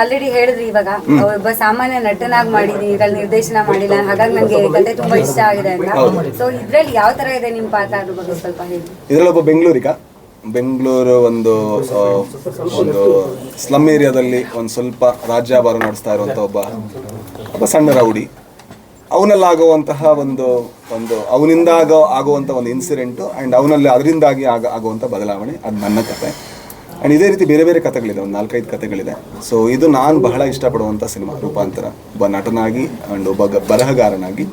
Already ಹೇಳಿದ್ರಿ ಇವಾಗ. ಒಬ್ಬ ಸಾಮಾನ್ಯ ನಟನಾಗಿ ಮಾಡಿದೀನಿ ಈಗ ನಿರ್ದೇಶನ ಮಾಡಿಲ್ಲ. ಹಾಗಾಗಿ ನನಗೆ ಕತೆ ತುಂಬಾ ಇಷ್ಟ ಆಗಿದೆ ಅಂತ. ಸೊ ಇದ್ರಲ್ಲಿ ಯಾವ ತರ ಇದೆ ನಿಮ್ ಪಾತ್ರ ಅದ್ರ ಬಗ್ಗೆ ಸ್ವಲ್ಪ ಹೇಳಿ. ಇದರಲ್ಲೊಬ್ಬ ಬೆಂಗಳೂರಿಗ. ಬೆಂಗಳೂರು ಒಂದು ಒಂದು ಸ್ಲಮ್ ಏರಿಯಾದಲ್ಲಿ ಒಂದು ಸ್ವಲ್ಪ ರಾಜ್ಯಭಾರ ನಡೆಸ್ತಾ ಇರುವಂಥ ಒಬ್ಬ ಒಬ್ಬ ಸಣ್ಣ ರೌಡಿ. ಅವನಲ್ಲಾಗುವಂತಹ ಒಂದು ಒಂದು ಅವನಿಂದ ಆಗೋ ಆಗುವಂಥ ಒಂದು ಇನ್ಸಿಡೆಂಟು ಆ್ಯಂಡ್ ಅವನಲ್ಲಿ ಅದರಿಂದಾಗಿ ಆಗ ಆಗುವಂಥ ಬದಲಾವಣೆ. ಅದು ನನ್ನ ಕತೆ. ಆ್ಯಂಡ್ ಇದೇ ರೀತಿ ಬೇರೆ ಬೇರೆ ಕಥೆಗಳಿದೆ, ಒಂದು ನಾಲ್ಕೈದು ಕಥೆಗಳಿದೆ. ಸೊ ಇದು ನಾನು ಬಹಳ ಇಷ್ಟಪಡುವಂಥ ಸಿನಿಮಾ, ರೂಪಾಂತರ. ಒಬ್ಬ ನಟನಾಗಿ ಆ್ಯಂಡ್ ಒಬ್ಬ ಬರಹಗಾರನಾಗಿ.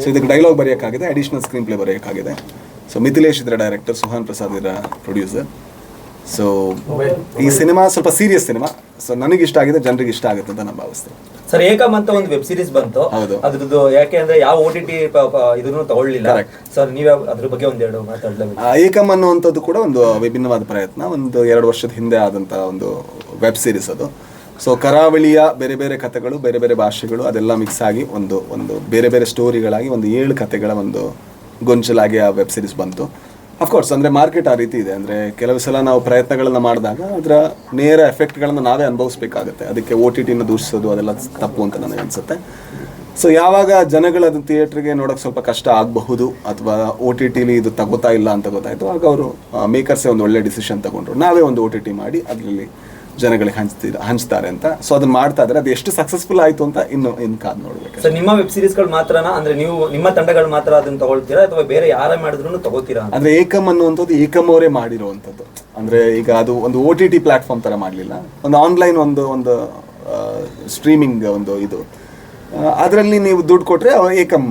ಸೊ ಇದಕ್ಕೆ ಡೈಲಾಗ್ ಬರೆಯೋಕ್ಕಾಗಿದೆ ಅಡಿಷ್ನಲ್ ಸ್ಕ್ರೀನ್ ಪ್ಲೇ ಬರೆಯೋಕ್ಕಾಗಿದೆ. ಸೊ ಮಿಥಿಲೇಶ್ ಇದರ ಡೈರೆಕ್ಟರ್ ಸುಹಾನ್ ಪ್ರಸಾದ್ ಇದರ ಪ್ರೊಡ್ಯೂಸರ್ ಸೊ ಈ ಸಿನಿಮಾ ಸ್ವಲ್ಪ ಸೀರಿಯಸ್ ಸಿನಿಮಾ. ಸೊ ನನಗೆ ಇಷ್ಟ ಆಗಿದೆ ಜನರಿಗೆ ಇಷ್ಟ ಆಗುತ್ತೆ ಅಂತ ನಾನು ಭಾವಿಸ್ತೇನೆ. ಸರ್ ಏಕಮ್ ಅಂತ ಒಂದು ವೆಬ್ ಸೀರೀಸ್ ಬಂತು. ಹೌದು. ಅದ್ರದ್ದು ಯಾಕೆ ಅಂದ್ರೆ ಯಾವ ಓ ಟಿ ಟಿ ಇದನ್ನು ತಗೊಳ್ಳಿಲ್ಲ. ಸರ್ ನೀವೇ ಅದ್ರ ಬಗ್ಗೆ ಒಂದೆರಡು ಮಾತಾಡ್ಲೇಬೇಕು ಏಕಮ್ ಅನ್ನುವಂಥದ್ದು ಕೂಡ ಒಂದು ವಿಭಿನ್ನವಾದ ಪ್ರಯತ್ನ. ಒಂದು ಎರಡು ವರ್ಷದ ಹಿಂದೆ ಆದಂಥ ಒಂದು ವೆಬ್ ಸೀರೀಸ್ ಅದು. ಸೊ ಕರಾವಳಿಯ ಬೇರೆ ಬೇರೆ ಕಥೆಗಳು ಬೇರೆ ಬೇರೆ ಭಾಷೆಗಳು ಅದೆಲ್ಲ ಮಿಕ್ಸ್ ಆಗಿ ಒಂದು ಒಂದು ಬೇರೆ ಬೇರೆ ಸ್ಟೋರಿಗಳಾಗಿ ಒಂದು ಏಳು ಕಥೆಗಳ ಒಂದು ಗೊಂಚಲಾಗಿ ಆ ವೆಬ್ ಸೀರೀಸ್ ಬಂತು. ಅಫ್ಕೋರ್ಸ್ ಅಂದರೆ ಮಾರ್ಕೆಟ್ ಆ ರೀತಿ ಇದೆ. ಅಂದರೆ ಕೆಲವು ಸಲ ನಾವು ಪ್ರಯತ್ನಗಳನ್ನು ಮಾಡಿದಾಗ ಅದರ ನೇರ ಎಫೆಕ್ಟ್ಗಳನ್ನು ನಾವೇ ಅನುಭವಿಸ್ಬೇಕಾಗುತ್ತೆ. ಅದಕ್ಕೆ ಓ ಟಿ ಟಿನ ದೂಷಿಸೋದು, ಅದೆಲ್ಲ ತಪ್ಪು ಅಂತ ನನಗೆ ಅನಿಸುತ್ತೆ. ಸೊ ಯಾವಾಗ ಜನಗಳು ಅದನ್ನು ಥಿಯೇಟ್ರಿಗೆ ನೋಡೋಕೆ ಸ್ವಲ್ಪ ಕಷ್ಟ ಆಗಬಹುದು ಅಥವಾ ಓ ಟಿ ಟಿಲಿ ಇದು ತಗೋತಾ ಇಲ್ಲ ಅಂತ ಗೊತ್ತಾಯಿತು, ಆಗ ಅವರು ಮೇಕರ್ಸೇ ಒಂದು ಒಳ್ಳೆ ಡಿಸಿಷನ್ ತಗೊಂಡ್ರು. ನಾವೇ ಒಂದು ಓ ಟಿ ಟಿ ಮಾಡಿ, ಅದರಲ್ಲಿ ಜನಗಳಿಗೆ ಹಂಚ್ತಿದ ಹಂಚ್ತಾರೆ ಅಂತ. ಸೊ ಅದನ್ನ ಮಾಡ್ತಾ ಇದ್ರೆ ಅದು ಎಷ್ಟು ಸಕ್ಸಸ್ಫುಲ್ ಆಯಿತು ಅಂತ ಇನ್ನು ಇನ್ನು ಕಾದ್ ನೋಡ್ಬೇಕು. ಸರ್ ನಿಮ್ಮ ವೆಬ್ ಸೀರೀಸ್ಗಳು ಮಾತ್ರನಾ? ಅಂದ್ರೆ ನೀವು ನಿಮ್ಮ ತಂಡಗಳು ಮಾತ್ರ ಅದನ್ನ ತಗೊಳ್ತೀರಾ? ಅಥವಾ ಬೇರೆ ಯಾರೇ ಮಾಡಿದ್ರು ತಗೋತೀರಾ ಅಂದ್ರೆ ಏಕಮ್ ಅನ್ನುವಂಥದ್ದು ಏಕಮ್ ಅವರೇ ಮಾಡಿರುವಂಥದ್ದು. ಅಂದ್ರೆ ಈಗ ಅದು ಒಂದು ಓ ಟಿ ಟಿ ಪ್ಲಾಟ್ಫಾರ್ಮ್ ತರ ಮಾಡಲಿಲ್ಲ. ಒಂದು ಆನ್ಲೈನ್ ಒಂದು ಒಂದು ಸ್ಟ್ರೀಮಿಂಗ್ ಒಂದು ಇದು. ಅದರಲ್ಲಿ ನೀವು ದುಡ್ಡು ಕೊಟ್ಟರೆ ಏಕಮ್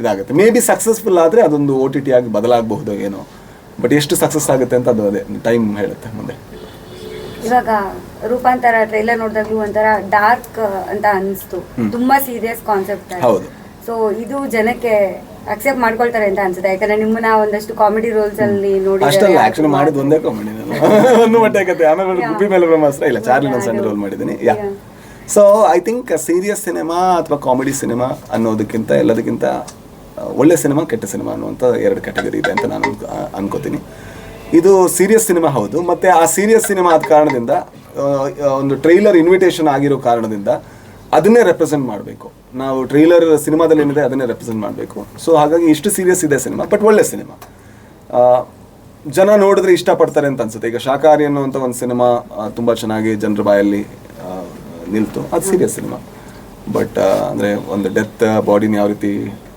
ಇದಾಗುತ್ತೆ. ಮೇ ಬಿ ಸಕ್ಸಸ್ಫುಲ್ ಆದರೆ ಅದೊಂದು ಓ ಟಿ ಟಿ ಆಗಿ ಬದಲಾಗಬಹುದು ಏನೋ. ಬಟ್ ಎಷ್ಟು ಸಕ್ಸಸ್ ಆಗುತ್ತೆ ಅಂತ ಅದು ಅದೇ. ಟೈಮ್ ಹೇಳುತ್ತೆ ಮುಂದೆ. ಇವಾಗ ರೂಪಾಂತರ ಟ್ರೈಲರ್ ನೋಡಿದಾಗ್ಲೂ ಒಂಥರ ಡಾರ್ಕ್ ಅಂತ ಅನಿಸ್ತು. ತುಂಬಾ ಸೀರಿಯಸ್ ಕಾನ್ಸೆಪ್ಟ್ ಸೊ ಇದು ಜನಕ್ಕೆ ಅಕ್ಸೆಪ್ಟ್ ಮಾಡ್ಕೊಳ್ತಾರೆ ಅಂತ ಅನ್ಸುತ್ತೆ. ಯಾಕಂದ್ರೆ ನಿಮ್ಮನ್ನ ಒಂದಷ್ಟು ಕಾಮಿಡಿ ರೋಲ್ಸ್ ಅಲ್ಲಿ ಅಷ್ಟಲ್ಲ ನೋಡಿದ್ದಾರೆ ಆಕ್ಚುಲಿ ಒಂದೇ ಕಾಮಿಡಿ ನಾನು. ಒಂದು ಮಟ್ಟ ಕತೆ. ಆಮೇಲೆ ಗುಬ್ಬಿ ಮೇಲೆ ಬ್ರಹ್ಮಾಸ್ತ್ರ ಇಲ್ಲ. ಚಾರ್ಲಿ ಸಣ್ಣ ರೋಲ್ ಮಾಡಿದ್ದೀನಿ. Yeah so I think serious cinema ಅಥವಾ ಕಾಮಿಡಿ ಸಿನಿಮಾ ಅನ್ನೋದಕ್ಕಿಂತ ಎಲ್ಲದಕ್ಕಿಂತ ಒಳ್ಳೆ ಸಿನಿಮಾ ಕೆಟ್ಟ ಸಿನಿಮಾ ಅನ್ನುವಂಥ ಎರಡು ಕ್ಯಾಟಗರಿ ಇದೆ ಅಂತ ನಾನು ಅನ್ಕೋತೀನಿ. ಇದು ಸೀರಿಯಸ್ ಸಿನಿಮಾ ಹೌದು. ಮತ್ತೆ ಆ ಸೀರಿಯಸ್ ಸಿನಿಮಾ ಆದ ಕಾರಣದಿಂದ ಒಂದು ಟ್ರೈಲರ್ ಇನ್ವಿಟೇಷನ್ ಆಗಿರೋ ಕಾರಣದಿಂದ ಅದನ್ನೇ ರೆಪ್ರೆಸೆಂಟ್ ಮಾಡಬೇಕು. ನಾವು ಟ್ರೈಲರ್ ಸಿನಿಮಾದಲ್ಲಿ ಏನಿದೆ ಅದನ್ನೇ ರೆಪ್ರೆಸೆಂಟ್ ಮಾಡಬೇಕು. ಸೊ ಹಾಗಾಗಿ ಇಷ್ಟು ಸೀರಿಯಸ್ ಇದೆ ಸಿನಿಮಾ ಬಟ್ ಒಳ್ಳೆ ಸಿನಿಮಾ ಜನ ನೋಡಿದ್ರೆ ಇಷ್ಟಪಡ್ತಾರೆ ಅಂತ ಅನ್ಸುತ್ತೆ. ಈಗ ಶಾಕಾಹಾರಿ ಅನ್ನುವಂಥ ಒಂದು ಸಿನಿಮಾ ತುಂಬ ಚೆನ್ನಾಗಿ ಜನರ ಬಾಯಲ್ಲಿ ನಿಲ್ತು. ಅದು ಸೀರಿಯಸ್ ಸಿನಿಮಾ ಬಟ್ ಅಂದರೆ ಒಂದು ಡೆತ್ ಬಾಡಿನ ಯಾವ ರೀತಿ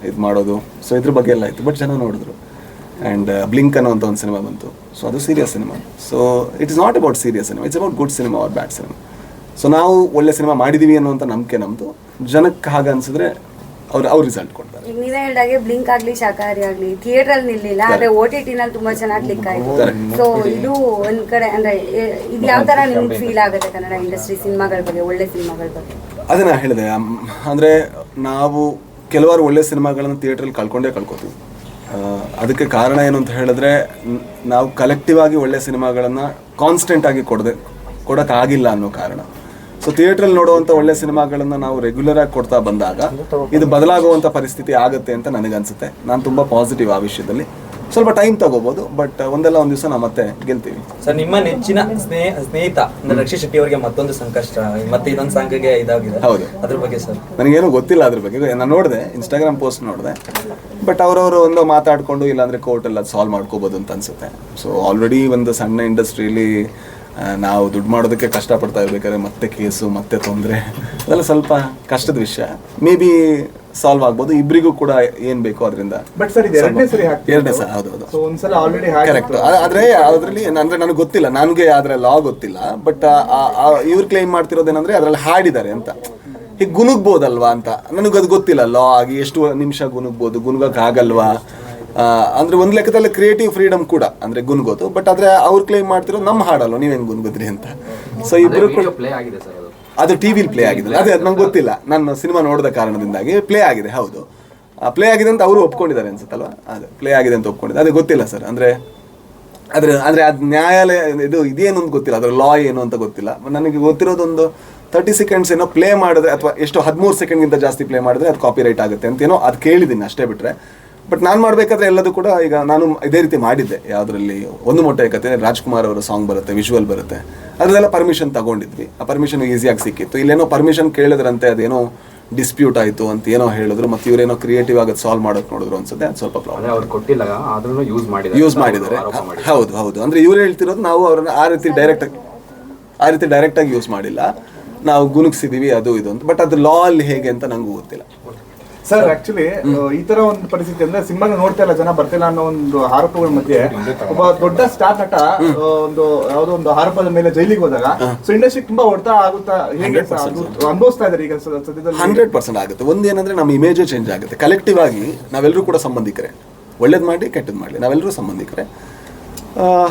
ಇದು ಮಾಡೋದು ಸೊ ಇದ್ರ ಬಗ್ಗೆ ಎಲ್ಲ ಆಯಿತು ಬಟ್ ಜನ ನೋಡಿದ್ರು. ಆ್ಯಂಡ್ ಬ್ಲಿಂಕ್ ಅನ್ನೋ ಅಂತ ಒಂದು ಸಿನಿಮಾ ಬಂತು. ಸೊ ಅದು serious cinema so it is not about serious cinema it's about good cinema or bad cinema so ನಾವು ಒಳ್ಳೆ ಸಿನಿಮಾ ಮಾಡಿದ್ದೀವಿ ಅನ್ನೋಂಥ ನಂಬಿಕೆ ನಮ್ಮದು ಜನಕ್ಕೆ ಹಾಗೆ ಅನ್ಸಿದ್ರೆ ಅವ್ರು ಅವ್ರು ರಿಸಲ್ಟ್ ಕೊಡ್ತಾರೆ. ಈಗ ನೀವೇ ಹೇಳಿದಾಗೆ ಬ್ಲಿಂಕ್ ಆಗಲಿ ಶಾಖಾಹಾರಿ ಆಗಲಿ ಥಿಯೇಟ್ರಲ್ಲಿ ನಿಲ್ಲಿಲ್ಲ ಆದರೆ ಓ ಟಿ ಟಿನಲ್ಲಿ ತುಂಬಾ ಚೆನ್ನಾಗಿ ಕ್ಲಿಕ್ ಆಯಿತು. ಸೊ ಇದು ಒಂದ್ ಕಡೆ ಅಂದ್ರೆ ಇದು ಯಾವ ಥರ ನಿಮ್ಗೆ ಫೀಲ್ ಆಗುತ್ತೆ ಕನ್ನಡ ಇಂಡಸ್ಟ್ರಿ ಸಿನಿಮಾಗಳ ಬಗ್ಗೆ ಒಳ್ಳೆ ಸಿನಿಮಾಗಳ ಬಗ್ಗೆ? ಅದನ್ನ ಹೇಳಿದೆ ಅಂದರೆ ನಾವು ಕೆಲವಾರು ಒಳ್ಳೆ ಸಿನಿಮಾಗಳನ್ನು ಥಿಯೇಟ್ರಲ್ಲಿ ಕಳ್ಕೊಂಡೇ ಕಳ್ಕೊತೀವಿ. ಅದಕ್ಕೆ ಕಾರಣ ಏನು ಅಂತ ಹೇಳಿದ್ರೆ ನಾವು ಕಲೆಕ್ಟಿವ್ ಆಗಿ ಒಳ್ಳೆ ಸಿನಿಮಾಗಳನ್ನು ಕಾನ್ಸ್ಟೆಂಟ್ ಆಗಿ ಕೊಡದೆ ಕೊಡೋಕ್ಕಾಗಿಲ್ಲ ಅನ್ನೋ ಕಾರಣ. ಸೊ ಥಿಯೇಟ್ರಲ್ಲಿ ನೋಡುವಂಥ ಒಳ್ಳೆ ಸಿನಿಮಾಗಳನ್ನು ನಾವು ರೆಗ್ಯುಲರ್ ಆಗಿ ಕೊಡ್ತಾ ಬಂದಾಗ ಇದು ಬದಲಾಗುವಂಥ ಪರಿಸ್ಥಿತಿ ಆಗುತ್ತೆ ಅಂತ ನನಗನ್ಸುತ್ತೆ. ನಾನು ತುಂಬ ಪಾಸಿಟಿವ್ ಆ ವಿಷಯದಲ್ಲಿ. ಸ್ವಲ್ಪ ಟೈಮ್ ತಗೋಬಹುದು ಬಟ್ ಒಂದಲ್ಲ ಒಂದು ದಿವಸ ನಾವು ಮತ್ತೆ ಗೆಲ್ತೀವಿ. ಸರ್ ನಿಮ್ಮ ನೆಚ್ಚಿನ ಸ್ನೇಹ ಸ್ನೇಹಿತ ರಕ್ಷಿ ರಕ್ಷಿತ್ ಶೆಟ್ಟಿ ಅವರಿಗೆ ಮತ್ತೊಂದು ಸಂಕಷ್ಟ ಮತ್ತೆ ಇದೊಂದು ಸಾಂಗಿಗೆ ಇದಾಗಿದೆ. ಹೌದು. ಅದ್ರ ಬಗ್ಗೆ ಸರ್. ನನಗೇನು ಗೊತ್ತಿಲ್ಲ ಅದ್ರ ಬಗ್ಗೆ. ನಾನು ನೋಡಿದೆ ಇನ್ಸ್ಟಾಗ್ರಾಮ್ ಪೋಸ್ಟ್ ನೋಡಿದೆ. ಬಟ್ ಅವರವರು ಒಂದು ಮಾತಾಡಿಕೊಂಡು ಇಲ್ಲಾಂದ್ರೆ ಕೋರ್ಟಲ್ಲಿ ಅದು ಸಾಲ್ವ್ ಮಾಡ್ಕೋಬೋದು ಅಂತ ಅನ್ಸುತ್ತೆ. ಸೊ ಆಲ್ರೆಡಿ ಒಂದು ಸಣ್ಣ ಇಂಡಸ್ಟ್ರಿಯಲ್ಲಿ ನಾವು ದುಡ್ಡು ಮಾಡೋದಕ್ಕೆ ಕಷ್ಟಪಡ್ತಾ ಇರ್ಬೇಕಾದ್ರೆ ಮತ್ತೆ ಕೇಸು ಮತ್ತೆ ತೊಂದರೆ ಅದೆಲ್ಲ ಸ್ವಲ್ಪ ಕಷ್ಟದ ವಿಷಯ. ಮೇ ಬಿ ಸಾಲ್ವ್ ಆಗ್ಬೋದು. ಇಬ್ಬರಿಗೂ ಕೂಡ ಏನು ಬೇಕು ಅದರಿಂದ ಬಟ್ ಸರ್ ಎರಡನೇ ಸರಿ. ಎರಡನೇ ಸಲ ಹೌದು ಹೌದು. ಒಂದ್ಸಲ ಆಲ್ರೆಡಿ ಕರೆಕ್ಟ್ ಆದ್ರೆ ಅದರಲ್ಲಿ ಅಂದ್ರೆ ನನಗೆ ಗೊತ್ತಿಲ್ಲ. ನನಗೆ ಅದರ ಲಾ ಗೊತ್ತಿಲ್ಲ. ಬಟ್ ಇವ್ರು ಕ್ಲೈಮ್ ಮಾಡ್ತಿರೋದೇನಂದ್ರೆ ಅದರಲ್ಲಿ ಹಾಡಿದ್ದಾರೆ ಅಂತ. ಈಗ ಗುನುಗ್ಬೋದಲ್ವಾ ಅಂತ? ನನಗದು ಗೊತ್ತಿಲ್ಲ ಲಾ ಆಗಿ ಎಷ್ಟು ನಿಮಿಷ ಗುನುಗ್ಬೋದು ಗುನುಗೋಕ್ಕಾಗಲ್ವಾ ಅಂದ್ರೆ ಒಂದು ಲೆಕ್ಕದಲ್ಲಿ ಕ್ರಿಯೇಟಿವ್ ಫ್ರೀಡಮ್ ಕೂಡ ಅಂದ್ರೆ ಗುನ್ಗೋದು ಬಟ್ ಆದರೆ ಅವ್ರು ಕ್ಲೇಮ್ ಮಾಡ್ತಿರೋ ನಮ್ಮ ಹಾಡಲ್ಲ ನೀವ್ ಹೆಂಗ್ ಗುನುಗುದ್ರಿ ಅಂತ? ಸೊ ಸರ್ ಅದು. ಅದು ಟಿವಿಲಿ ಪ್ಲೇ ಆಗಿದೆ. ಅದೇ ಅದು ನಂಗೆ ಗೊತ್ತಿಲ್ಲ. ನಾನು ಸಿನಿಮಾ ನೋಡಿದ ಕಾರಣದಿಂದಾಗಿ ಪ್ಲೇ ಆಗಿದೆ ಹೌದು. ಪ್ಲೇ ಆಗಿದೆ ಅಂತ ಅವರು ಒಪ್ಕೊಂಡಿದ್ದಾರೆ ಅನ್ಸುತ್ತಲ್ವಾ? ಅದು ಪ್ಲೇ ಆಗಿದೆ ಅಂತ ಒಪ್ಕೊಂಡಿದ್ದಾರೆ. ಅದೇ ಗೊತ್ತಿಲ್ಲ ಸರ್ ಅಂದ್ರೆ ಅದ್ರ ಅಂದ್ರೆ ಅದು ನ್ಯಾಯಾಲಯ ಇದು ಇದೇನು ಅಂತ ಗೊತ್ತಿಲ್ಲ ಅದ್ರ ಲಾ ಏನು ಅಂತ ಗೊತ್ತಿಲ್ಲ. ನನಗೆ ಗೊತ್ತಿರೋದೊಂದು ತರ್ಟಿ ಸೆಕೆಂಡ್ಸ್ ಏನೋ ಪ್ಲೇ ಮಾಡಿದ್ರೆ ಅಥವಾ ಎಷ್ಟು ಹದಿಮೂರು ಸೆಕೆಂಡ್ಗಿಂತ ಜಾಸ್ತಿ ಪ್ಲೇ ಮಾಡಿದ್ರೆ ಅದು ಕಾಪಿ ರೈಟ್ ಆಗುತ್ತೆ ಅಂತ ಏನೋ ಅದು ಕೇಳಿದ್ದೀನಿ ಅಷ್ಟೇ ಬಿಟ್ಟರೆ ಬಟ್ ನಾನು ಮಾಡಬೇಕಾದ್ರೆ ಎಲ್ಲದೂ ಕೂಡ ಈಗ ನಾನು ಇದೇ ರೀತಿ ಮಾಡಿದ್ದೆ. ಯಾವುದರಲ್ಲಿ ಒಂದು ಮೊಟ್ಟೆ ಕತೆ ರಾಜ್ಕುಮಾರ್ ಅವರ ಸಾಂಗ್ ಬರುತ್ತೆ ವಿಜುವಲ್ ಬರುತ್ತೆ. ಅದರಲ್ಲೆಲ್ಲ ಪರ್ಮಿಷನ್ ತಗೊಂಡಿದ್ವಿ. ಆ ಪರ್ಮಿಷನ್ ಈಸಿಯಾಗಿ ಸಿಕ್ಕಿತ್ತು. ಇಲ್ಲೇನೋ ಪರ್ಮಿಷನ್ ಕೇಳಿದ್ರಂತೆ ಅದೇನೋ ಡಿಸ್ಪ್ಯೂಟ್ ಆಯಿತು ಅಂತ ಏನೋ ಹೇಳಿದ್ರು. ಮತ್ತು ಇವರೇನೋ ಕ್ರಿಯೇಟಿವ್ ಆಗಿ ಸಾಲ್ವ್ ಮಾಡೋಕೆ ನೋಡಿದ್ರು ಅನ್ಸುತ್ತೆ ಅದು ಸ್ವಲ್ಪ ಪ್ರಾಬ್ಲಮ್ ಅವ್ರು ಕೊಟ್ಟಿಲ್ಲ ಆದ್ರೂ ಯೂಸ್ ಮಾಡಿ ಯೂಸ್ ಮಾಡಿದ್ದಾರೆ. ಹೌದು ಹೌದು. ಅಂದರೆ ಇವ್ರು ಹೇಳ್ತಿರೋದು ನಾವು ಅವ್ರನ್ನ ಆ ರೀತಿ ಡೈರೆಕ್ಟ್ ಆ ರೀತಿ ಡೈರೆಕ್ಟಾಗಿ ಯೂಸ್ ಮಾಡಿಲ್ಲ. ನಾವು ಗುಣಗಿಸಿದೀವಿ ಅದು ಇದು ಅಂತ. ಬಟ್ ಅದು ಲಾ ಅಲ್ಲಿ ಹೇಗೆ ಅಂತ ನಂಗೂ ಗೊತ್ತಿಲ್ಲ. ಸರ್ ಆಕ್ಚುಲಿ ಈ ತರ ಒಂದು ಪರಿಸ್ಥಿತಿ ಅಂದ್ರೆ ಸಿನಿಮಾ ನೋಡ್ತಾ ಇಲ್ಲ ಜನ ಬರ್ತಿಲ್ಲ ಅನ್ನೋ ಒಂದು ಆರೋಪಗಳ ಮಧ್ಯೆ ಒಬ್ಬ ದೊಡ್ಡ ಸ್ಟಾರ್ ನಟ ಒಂದು ಯಾವ್ದೋ ಒಂದು ಆರೋಪದ ಮೇಲೆ ಜೈಲಿಗೆ ಹೋದಾಗ ಸೊ ಇಂಡಸ್ಟ್ರಿ ತುಂಬಾ ಹೊಡ್ತಾ ಆಗುತ್ತಾ ಹೇಗೆ ಅನುಭವಿಸ್ತಾ ಇದಾರೆ ಈಗ ಸದ್ಯದಲ್ಲಿ? ಹಂಡ್ರೆಡ್ ಪರ್ಸೆಂಟ್ ಆಗುತ್ತೆ. ಒಂದೇನಂದ್ರೆ ನಮ್ಮ ಇಮೇಜ್ ಚೇಂಜ್ ಆಗುತ್ತೆ. ಕಲೆಕ್ಟಿವ್ ಆಗಿ ನಾವೆಲ್ಲರೂ ಕೂಡ ಸಂಬಂಧಿಕರೇ. ಒಳ್ಳೇದು ಮಾಡಿ ಕೆಟ್ಟದ್ದು ಮಾಡಲಿ. ನಾವೆಲ್ಲರೂ ಸಂಬಂಧಿಕರೇ.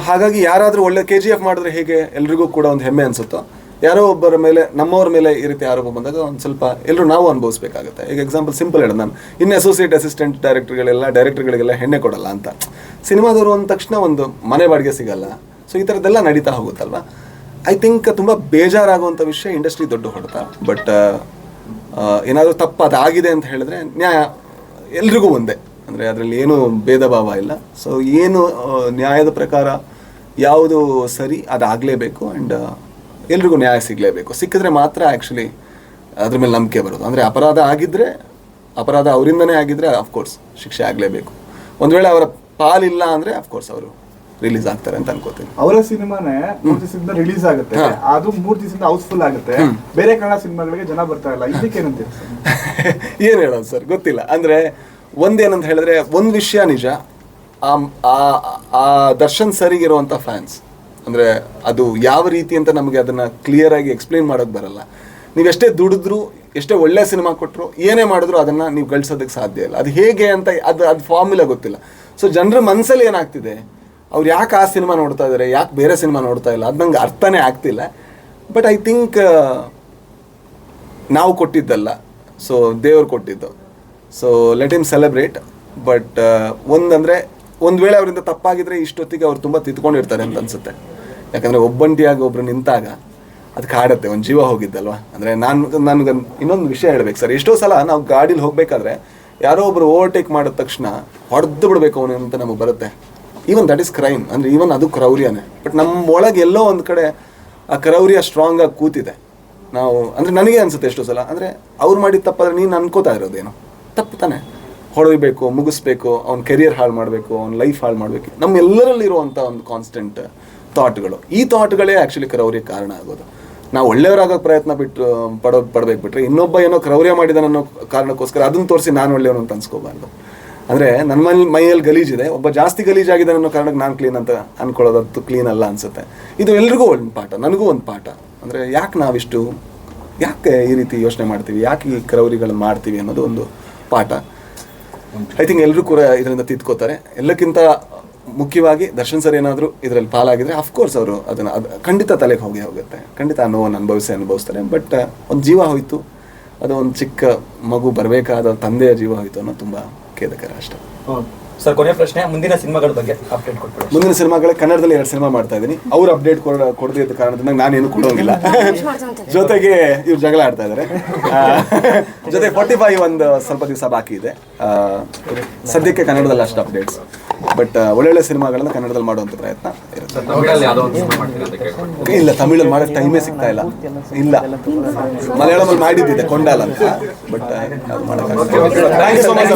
ಹಾಗಾಗಿ ಯಾರಾದರೂ ಒಳ್ಳೆ ಕೆ ಜಿ ಎಫ್ ಮಾಡಿದ್ರೆ ಹೇಗೆ ಎಲ್ರಿಗೂ ಕೂಡ ಒಂದು ಹೆಮ್ಮೆ ಅನ್ಸುತ್ತೋ ಯಾರೋ ಒಬ್ಬರ ಮೇಲೆ, ನಮ್ಮವ್ರ ಮೇಲೆ ಈ ರೀತಿ ಆರೋಪ ಬಂದಾಗ ಒಂದು ಸ್ವಲ್ಪ ಎಲ್ಲರೂ ನಾವು ಅನುಭವಿಸ್ಬೇಕಾಗುತ್ತೆ. ಈಗ ಎಕ್ಸಾಂಪಲ್ ಸಿಂಪಲ್ ಹೇಳೋದು ನಾನು. ಇನ್ನು ಅಸೋಸಿಯೇಟ್ ಅಸಿಸ್ಟೆಂಟ್ ಡೈರೆಕ್ಟರ್ಗಳೆಲ್ಲ ಡೈರೆಕ್ಟರ್ಗಳಿಗೆಲ್ಲ ಹೆಣ್ಣೆ ಕೊಡಲ್ಲ ಅಂತ. ಸಿನಿಮಾದವರು ಅಂದ ತಕ್ಷಣ ಒಂದು ಮನೆ ಬಾಡಿಗೆ ಸಿಗಲ್ಲ. ಸೊ ಈ ಥರದ್ದೆಲ್ಲ ನಡೀತಾ ಹೋಗುತ್ತಲ್ವ? ಐ ಥಿಂಕ್ ತುಂಬ ಬೇಜಾರಾಗುವಂಥ ವಿಷಯ ಇಂಡಸ್ಟ್ರಿ ದೊಡ್ಡ ಹೊಡೆತ. ಬಟ್ ಏನಾದರೂ ತಪ್ಪು ಅದಾಗಿದೆ ಅಂತ ಹೇಳಿದ್ರೆ ನ್ಯಾಯ ಎಲ್ರಿಗೂ ಒಂದೇ. ಅಂದರೆ ಅದರಲ್ಲಿ ಏನು ಭೇದ ಭಾವ ಇಲ್ಲ. ಸೊ ಏನು ನ್ಯಾಯದ ಪ್ರಕಾರ ಯಾವುದು ಸರಿ ಅದಾಗಲೇಬೇಕು. ಆ್ಯಂಡ್ ಎಲ್ರಿಗೂ ನ್ಯಾಯ ಸಿಗಲೇಬೇಕು. ಸಿಕ್ಕಿದ್ರೆ ಮಾತ್ರ ಆ್ಯಕ್ಚುಲಿ ಅದ್ರ ಮೇಲೆ ನಂಬಿಕೆ ಬರೋದು. ಅಂದರೆ ಅಪರಾಧ ಆಗಿದ್ದರೆ ಅಪರಾಧ ಅವರಿಂದನೇ ಆಗಿದ್ದರೆ ಅಫ್ಕೋರ್ಸ್ ಶಿಕ್ಷೆ ಆಗಲೇಬೇಕು. ಒಂದು ವೇಳೆ ಅವರ ಪಾಲಿಲ್ಲ ಅಂದರೆ ಅಫ್ಕೋರ್ಸ್ ಅವರು ರಿಲೀಸ್ ಆಗ್ತಾರೆ ಅಂತ ಅನ್ಕೋತೀನಿ. ಅವರ ಸಿನಿಮಾನೇ ಮೂರು ದಿವಸದಿಂದ ರಿಲೀಸ್ ಆಗುತ್ತೆ. ಅದು ಮೂರು ದಿವಸದಿಂದ ಹೌಸ್ಫುಲ್ ಆಗುತ್ತೆ. ಬೇರೆ ಕನ್ನಡ ಸಿನಿಮಾಗಳಿಗೆ ಜನ ಬರ್ತಾ ಇಲ್ಲ. ಇದಕ್ಕೇನಂತೀರಿ ಸರ್? ಏನು ಹೇಳೋದು ಸರ್? ಗೊತ್ತಿಲ್ಲ. ಅಂದರೆ ಒಂದೇನಂತ ಹೇಳಿದ್ರೆ ಒಂದು ವಿಷಯ ನಿಜ. ಆ ದರ್ಶನ್ ಸರಿಗಿರುವಂಥ ಫ್ಯಾನ್ಸ್ ಅಂದರೆ ಅದು ಯಾವ ರೀತಿ ಅಂತ ನಮಗೆ ಅದನ್ನು ಕ್ಲಿಯರಾಗಿ ಎಕ್ಸ್ಪ್ಲೈನ್ ಮಾಡೋಕ್ಕೆ ಬರಲ್ಲ. ನೀವು ಎಷ್ಟೇ ದುಡಿದ್ರು, ಎಷ್ಟೇ ಒಳ್ಳೆ ಸಿನಿಮಾ ಕೊಟ್ಟರು ಏನೇ ಮಾಡಿದ್ರು ಅದನ್ನು ನೀವು ಗಳಿಸೋದಕ್ಕೆ ಸಾಧ್ಯ ಇಲ್ಲ. ಅದು ಹೇಗೆ ಅಂತ ಅದು ಅದು ಫಾರ್ಮುಲಾ ಗೊತ್ತಿಲ್ಲ. ಸೊ ಜನರ ಮನಸ್ಸಲ್ಲಿ ಏನಾಗ್ತಿದೆ? ಅವ್ರು ಯಾಕೆ ಆ ಸಿನಿಮಾ ನೋಡ್ತಾ ಇದ್ದಾರೆ ಯಾಕೆ ಬೇರೆ ಸಿನಿಮಾ ನೋಡ್ತಾ ಇಲ್ಲ? ಅದು ನಂಗೆ ಅರ್ಥನೇ ಆಗ್ತಿಲ್ಲ. ಬಟ್ ಐ ಥಿಂಕ್ ನಾವು ಕೊಟ್ಟಿದ್ದಲ್ಲ. ಸೊ ದೇವ್ರು ಕೊಟ್ಟಿದ್ದು. So let him celebrate but ಒಂದಂದರೆ ಒಂದು ವೇಳೆ ಅವರಿಂದ ತಪ್ಪಾಗಿದ್ರೆ ಇಷ್ಟೊತ್ತಿಗೆ ಅವ್ರು ತುಂಬ ತಿದ್ಕೊಂಡಿರ್ತಾರೆ ಅಂತ ಅನ್ಸುತ್ತೆ. ಯಾಕಂದರೆ ಒಬ್ಬಂಟಿಯಾಗಿ ಒಬ್ರು ನಿಂತಾಗ ಅದು ಕಾಡುತ್ತೆ, ಒಂದು ಜೀವ ಹೋಗಿದ್ದಲ್ವಾ? ಅಂದರೆ ನಾನು ನನಗೆ ಇನ್ನೊಂದು ವಿಷಯ ಹೇಳ್ಬೇಕು ಸರ್. ಎಷ್ಟೋ ಸಲ ನಾವು ಗಾಡೀಲಿ ಹೋಗಬೇಕಾದ್ರೆ ಯಾರೋ ಒಬ್ರು ಓವರ್ಟೇಕ್ ಮಾಡಿದ ತಕ್ಷಣ ಹೊಡೆದು ಬಿಡಬೇಕು ಅವನು ಅಂತ ನಮಗೆ ಬರುತ್ತೆ. ಈವನ್ ದಟ್ ಇಸ್ ಕ್ರೈಮ್ ಅಂದರೆ ಈವನ್ ಅದು ಕ್ರೌರ್ಯನೇ. ಬಟ್ ನಮ್ಮ ಒಳಗೆ ಎಲ್ಲೋ ಒಂದು ಕಡೆ ಆ ಕ್ರೌರ್ಯ ಸ್ಟ್ರಾಂಗ್ ಆಗಿ ಕೂತಿದೆ. ನಾವು ಅಂದರೆ ನನಗೆ ಅನ್ಸುತ್ತೆ ಎಷ್ಟೋ ಸಲ. ಅಂದರೆ ಅವ್ರು ಮಾಡಿದ ತಪ್ಪಾದ್ರೆ ನೀನು ಅನ್ಕೋತಾ ಇರೋದೇನು. ತಪ್ಪು ತಾನೆ. ಹೊಡೆಯಬೇಕು ಮುಗಿಸ್ಬೇಕು, ಅವ್ನ ಕೆರಿಯರ್ ಹಾಳು ಮಾಡಬೇಕು, ಅವ್ನ ಲೈಫ್ ಹಾಳು ಮಾಡಬೇಕು. ನಮ್ಮೆಲ್ಲರಲ್ಲಿರುವಂಥ ಒಂದು ಕಾನ್ಸ್ಟೆಂಟ್ ಥಾಟ್ಗಳು. ಈ ಥಾಟ್ಗಳೇ ಆ್ಯಕ್ಚುಲಿ ಕ್ರೌರ್ಯ ಕಾರಣ ಆಗೋದು. ನಾವು ಒಳ್ಳೆಯವರಾಗೋ ಪ್ರಯತ್ನ ಬಿಟ್ಟು, ಪಡೋ, ಪಡ್ಬೇಕು ಬಿಟ್ರೆ ಇನ್ನೊಬ್ಬ ಏನೋ ಕ್ರೌರ್ಯ ಮಾಡಿದ ಅನ್ನೋ ಕಾರಣಕ್ಕೋಸ್ಕರ ಅದನ್ನು ತೋರಿಸಿ ನಾನು ಒಳ್ಳೆಯವನು ಅಂತ ಅನ್ಸ್ಕೋಬಾರ್ದು. ಅಂದರೆ ನನ್ನ ಮನೆ, ಮೈಯಲ್ಲಿ ಗಲೀಜಿದೆ ಒಬ್ಬ ಜಾಸ್ತಿ ಗಲೀಜಾಗಿದೆ ಅನ್ನೋ ಕಾರಣಕ್ಕೆ ನಾನು ಕ್ಲೀನ್ ಅಂತ ಅನ್ಕೊಳ್ಳೋದಂತೂ ಕ್ಲೀನ್ ಅಲ್ಲ ಅನ್ಸುತ್ತೆ. ಇದು ಎಲ್ರಿಗೂ ಒಂದು ಪಾಠ, ನನಗೂ ಒಂದು ಪಾಠ. ಅಂದರೆ ಯಾಕೆ ನಾವಿಷ್ಟು, ಯಾಕೆ ಈ ರೀತಿ ಯೋಚನೆ ಮಾಡ್ತೀವಿ, ಯಾಕೆ ಈ ಕ್ರೌರಿಗಳು ಮಾಡ್ತೀವಿ ಅನ್ನೋದು ಒಂದು ಪಾಠ. ಐ ಥಿಂಕ್ ಎಲ್ಲರೂ ಕೂಡ ಇದರಿಂದ ತಿದ್ಕೋತಾರೆ. ಎಲ್ಲಕ್ಕಿಂತ ಮುಖ್ಯವಾಗಿ ದರ್ಶನ್ ಸರ್ ಏನಾದರೂ ಇದರಲ್ಲಿ ಪಾಲಾಗಿದ್ರೆ ಅಫ್ಕೋರ್ಸ್ ಅವರು ಅದನ್ನು ಅದು ಖಂಡಿತ ತಲೆಗೆ ಹೋಗಿ ಹೋಗುತ್ತೆ. ಖಂಡಿತ ಆ ನೋವನ್ನು ಅನುಭವಿಸಿ ಅನುಭವಿಸ್ತಾರೆ. ಬಟ್ ಒಂದು ಜೀವ ಹೋಯಿತು. ಅದು ಒಂದು ಚಿಕ್ಕ ಮಗು ಬರಬೇಕಾದ ತಂದೆಯ ಜೀವ ಹೋಯಿತು ಅನ್ನೋದು ತುಂಬ ಖೇದಕರ ಅಷ್ಟೇ. ಸರ್ ಕೊನೆಯ ಪ್ರಶ್ನೆ ಮುಂದಿನ ಸಿನಿಮಾಗಳ ಬಗ್ಗೆ ಅಪ್ಡೇಟ್ ಕೊಟ್ಬಿಡಿ. ಮುಂದಿನ ಸಿನಿಮಾಗಳ ಕನ್ನಡದಲ್ಲಿ ಎರಡು ಸಿನಿಮಾ ಮಾಡ್ತಾ ಇದ್ದೀನಿ. ಅವ್ರು ಅಪ್ಡೇಟ್ ಕೊಡ ಕೊಡದೇ ಇದ್ದ ಕಾರಣದಿಂದ ನಾನೇನು ಕೊಡೋಂಗಿಲ್ಲ. ಜೊತೆಗೆ ಇವ್ರು ಜಗಳ ಆಡ್ತಾ ಇದ್ದಾರೆ ಆ, ಜೊತೆ ಫೋರ್ಟಿ ಫೈವ್ ಒಂದು ಸ್ವಲ್ಪ ದಿವಸ ಬಾಕಿ ಇದೆ. ಆ, ಸದ್ಯಕ್ಕೆ ಕನ್ನಡದಲ್ಲಿ ಅಷ್ಟು ಅಪ್ಡೇಟ್ಸ್ ಬಟ್ ಒಳ್ಳೊಳ್ಳೆ ಸಿನಿಮಾಗಳನ್ನ ಕನ್ನಡದಲ್ಲಿ ಮಾಡುವಂಥ ಪ್ರಯತ್ನ ಇರುತ್ತೆ. ಇಲ್ಲ ತಮಿಳಲ್ಲಿ ಮಾಡಕ್ಕೆ ಟೈಮೇ ಸಿಗ್ತಾ ಇಲ್ಲ. ಇಲ್ಲ. ಮಲಯಾಳಮಲ್ಲಿ ಮಾಡಿದ್ದಿದೆ ಕೊಂಡಾಲ ಅಂತ. But thank you so much